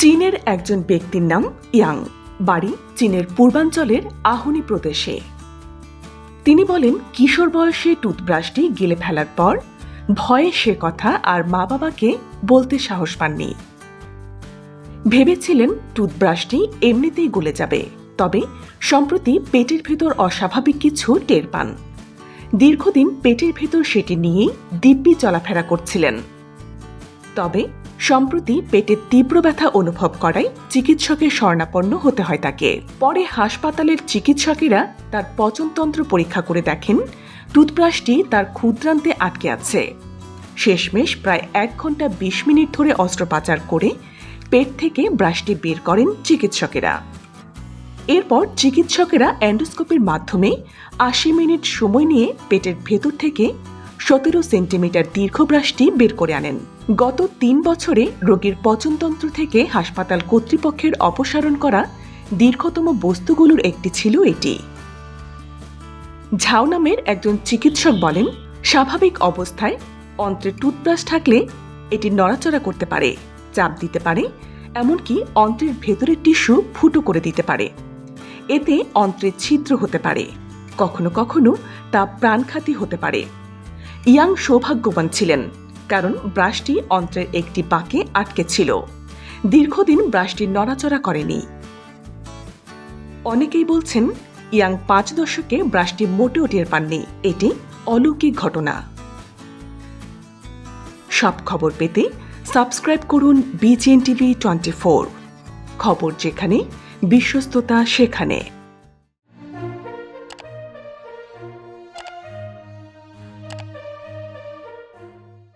চীনের একজন ব্যক্তির নাম ইয়াং, বাড়ি চীনের পূর্বাঞ্চলের আহুনি প্রদেশে। তিনি বলেন, কিশোর বয়সে টুথব্রাশটি গিলে ফেলার পর ভয়ে সে কথা আর মা বাবাকে বলতে সাহস পাননি। ভেবেছিলেন টুথব্রাশটি এমনিতেই গলে যাবে, তবে সম্প্রতি পেটের ভেতর অস্বাভাবিক কিছু টের পান। দীর্ঘদিন পেটের ভেতর সেটি নিয়েই দিব্যি চলাফেরা করছিলেন। তবে সম্প্রতি পেটে তীব্র ব্যথা অনুভব করায় চিকিৎসকের শরণাপন্ন হতে হয় তাকে। পরে হাসপাতালের চিকিৎসকেরা তার পচনতন্ত্র পরীক্ষা করে দেখেন, টুথব্রাশটি তার ক্ষুদ্রান্তে আটকে আছে। শেষমেশ প্রায় এক ঘণ্টা বিশ মিনিট ধরে অস্ত্রোপচার করে পেট থেকে ব্রাশটি বের করেন চিকিৎসকেরা। এরপর চিকিৎসকেরা অ্যান্ডোস্কোপির মাধ্যমে আশি মিনিট সময় নিয়ে পেটের ভেতর থেকে সতেরো সেন্টিমিটার দীর্ঘ ব্রাশটি বের করে আনেন। গত তিন বছরে রোগীর পচনতন্ত্র থেকে হাসপাতাল কর্তৃপক্ষের অপসারণ করা দীর্ঘতম বস্তুগুলোর একটি ছিল এটি। ঝাও নামের একজন চিকিৎসক বলেন, স্বাভাবিক অবস্থায় অন্ত্রে টুথব্রাশ থাকলে এটি নড়াচড়া করতে পারে, চাপ দিতে পারে, এমনকি অন্ত্রের ভেতরের টিস্যু ফুটো করে দিতে পারে। এতে অন্ত্রের ছিদ্র হতে পারে, কখনো কখনো তা প্রাণঘাতী হতে পারে। ইয়াং সৌভাগ্যবান ছিলেন, কারণ ব্রাশটি অন্ত্রের একটি বাঁকে আটকে ছিল। দীর্ঘদিন ব্রাশটি নড়াচড়া করেনি। অনেকেই বলছেন, ইয়াং পাঁচ দশকে ব্রাশটি মোটেও টের পাননি, এটি অলৌকিক ঘটনা। সব খবর পেতে সাবস্ক্রাইব করুন বিজিএন টিভি টোয়েন্টি ফোর খবর যেখানে, বিশ্বস্ততা সেখানে।